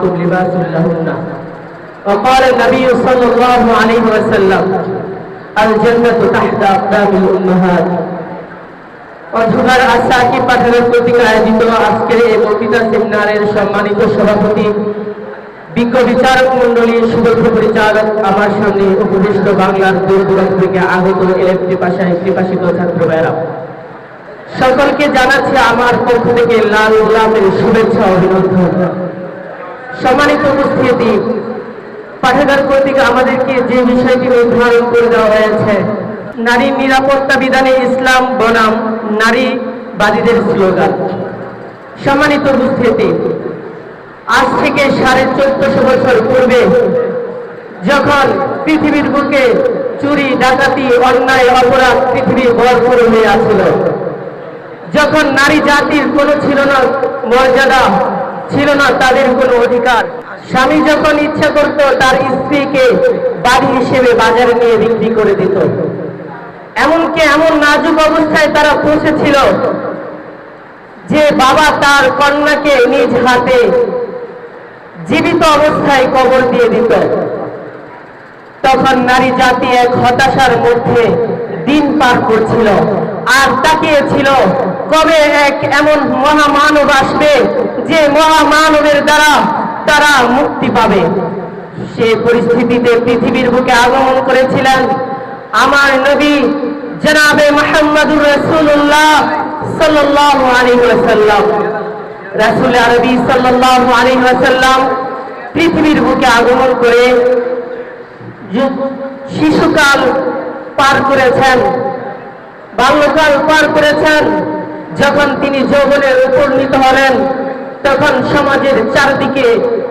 وأنتم لباس لهن وقال النبي صلى الله عليه وسلم الجنة تحت أقدام الأمهات অন্ধকার আশাকি পাঠানোর কর্তৃক আয়োজিত আজকের এই বক্তৃতা সেমিনারের সম্মানিত সভাপতি বিজ্ঞ বিচারক মন্ডলী সুদক্ষ পরিচালক আমার সামনে উপদিষ্ট বাংলার দূর দূরান্ত থেকে আগত এলএফটি পাশায় কৃপাসিত ছাত্র ভাইরা সকলকে জানাচ্ছি আমার পক্ষ থেকে লাল গোলাপের শুভেচ্ছা ও অভিনন্দন সম্মানিত উপস্থিতি, পাঠাগার কর্তৃক আমাদেরকে যে বিষয়টি নির্ধারণ করে দেওয়া হয়েছে, নারী নিরাপত্তা বিধানে ইসলাম বনাম নারীবাদীদের স্লোগান। সম্মানিত উপস্থিতি, আজ থেকে সাড়ে চোদ্দশো বছর পূর্বে যখন পৃথিবীর বুকে চুরি, ডাকাতি, অন্যায়, অপরাধ পৃথিবী ভরপুর হয়ে আছিল, যখন নারী জাতির কোনো ছিল না, মর্যাদা ছিল না তাদের কোনো অধিকার। স্বামী যখন ইচ্ছা করত, তার স্ত্রীকে বাড়ি হিসেবে বাজারে নিয়ে বিক্রি করে দিত। এমনকি এমন নাজুক অবস্থায় তারা পৌঁছেছিল যে বাবা তার কন্যাকে নিজ হাতে জীবিত অবস্থায় কবর দিয়ে দিত। তখন নারী জাতি এক হতাশার মধ্যে দিন পার করছিল। আর তাকিয়েছিল কবে এক এমন মহামানব আসবে যে মহামানবের দ্বারা তারা মুক্তি পাবে? সে পরিস্থিতিতে পৃথিবীর বুকে আগমন করেছিলেন আমার নবী জনাবে মোহাম্মদুর রসুল্লাহ সাল্লাল্লাহু আলাইহি ওয়াসাল্লাম। রাসূল আরবি সাল্লাল্লাহু আলাইহি ওয়াসাল্লাম পৃথিবীর বুকে আগমন করে শিশুকাল পার করেছেন, বাল্যকাল পার করেছেন যখন তিনি যৌবনে উপনীত হলেন, তখন সমাজের চারদিকে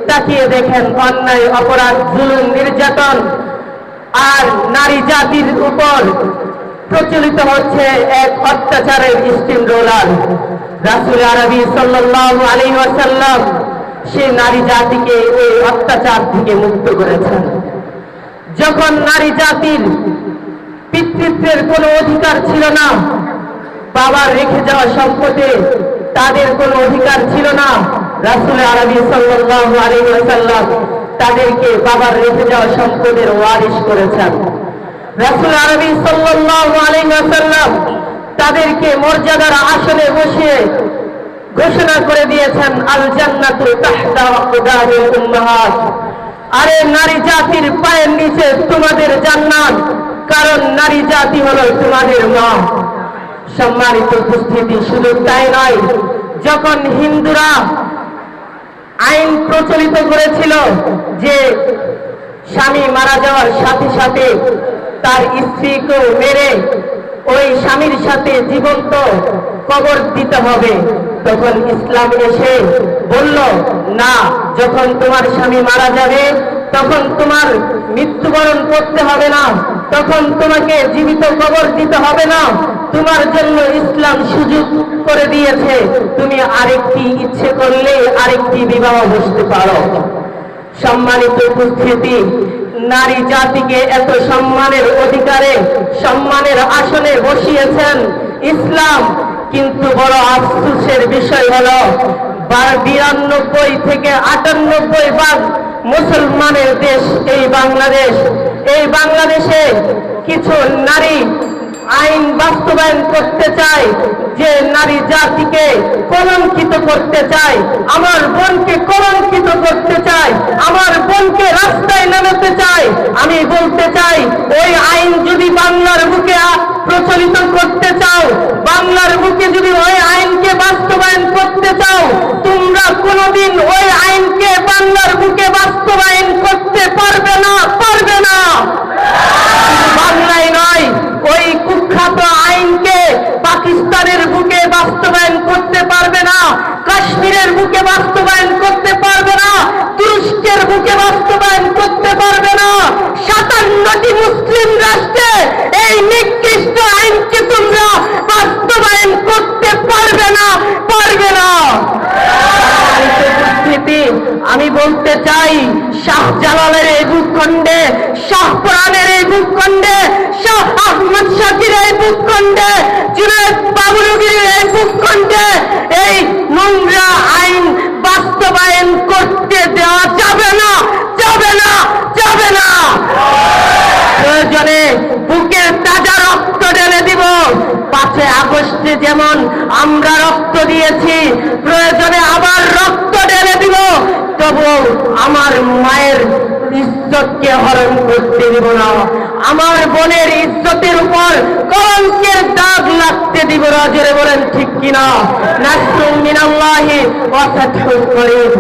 তাকিয়ে দেখেন অন্যায়, অপরাধ, জুলুম, নির্যাতন আর নারী জাতির উপর প্রচলিত হচ্ছে এক অত্যাচারের স্টিম রোলার। রাসুল আরবি সাল্লাল্লাহু আলাইহি ওয়াসাল্লাম সে নারী জাতিকে এই অত্যাচার থেকে মুক্ত করেছেন। যখন নারী জাতির পিতৃত্বের কোনো অধিকার ছিল না বাবার রেখে যাওয়া সম্পদে তাদের কোনো অধিকার ছিল না। রাসুল আরবি ওয়াসাল্লাম তাদেরকে বাবার রেখে যাওয়া সম্পদের ওয়ারিশ করেছেন। রাসুল আরবি ওয়াসাল্লাম তাদেরকে মর্যাদার আসনে বসিয়ে ঘোষণা করে দিয়েছেন আল জান্নাতু আরে নারী জাতির পায়ের নিচে তোমাদের জান্নাত, কারণ নারী জাতি হলো তোমাদের মা। সম্মানিত উপস্থিতি শুধু তাই নয়, যখন হিন্দুরা আইন প্রচলিত করেছিল যে স্বামী মারা যাওয়ার সাথে সাথে তার স্ত্রীকেও মেরে ওই স্বামীর সাথে জীবন্ত কবর দিতে হবে, তখন ইসলাম এসে বলল, না, যখন তোমার স্বামী মারা যাবে, তখন তোমার মৃত্যুবরণ করতে হবে না, তখন তোমাকে জীবিত কবর দিতে হবে না। তোমার জন্য ইসলাম সুযোগ করে দিয়েছে। তুমি আরেকটি ইচ্ছে করলে আরেকটি বিবাহ বসতে পারো। সম্মানিত উপস্থিতি, নারী জাতিকে এত সম্মানের অধিকারে, সম্মানের আসনে বসিয়েছেন ইসলাম। কিন্তু বড় আফসোসের বিষয় হলো বিরানব্বই থেকে আটানব্বই ভাগ মুসলমানের দেশ এই বাংলাদেশ। এই বাংলাদেশে কিছু নারী আইন বাস্তবায়ন করতে চায় যে নারী জাতিকে কলঙ্কিত করতে চায় আমার বোনকে কলঙ্কিত করতে চায় আমার বোনকে রাস্তায় নামাতে চায় আমি বলতে চাই, ওই আইন যদি বাংলার বুকে প্রচলিত করতে চাও, বাংলার বুকে যদি ওই আইনকে বাস্তবায়ন করতে চাও, তোমরা কোনোদিন ওই আইনকে বাংলার বুকে বাস্তবায়ন জালালের এই ভূখণ্ডে, শাহ পুরাণের এই ভূখণ্ডে, শাহ আহমদ শাকির এই ভূখণ্ডে, জুনায়দ বাবুলগির এই ভূখণ্ডে এই নোংরা আইন বাস্তবায়ন করতে দেওয়া যাবে না যাবে না যাবে না। প্রয়োজনে বুকে তাজা রক্ত ঢেলে দিব। পাঁচে আগস্টে যেমন আমরা রক্ত দিয়েছি, প্রয়োজনে আবার রক্ত ঢেলে দিব। তবু আমার মায়ের ইজ্জতকে হরণ করতে দিব না। আমার বোনের ইজ্জতের উপর কলঙ্কের দাগ লাগতে দিব না, জোরে বলেন ঠিক কিনা? নাসরুম মিনাল্লাহি ওয়া ফাতহুন করিম।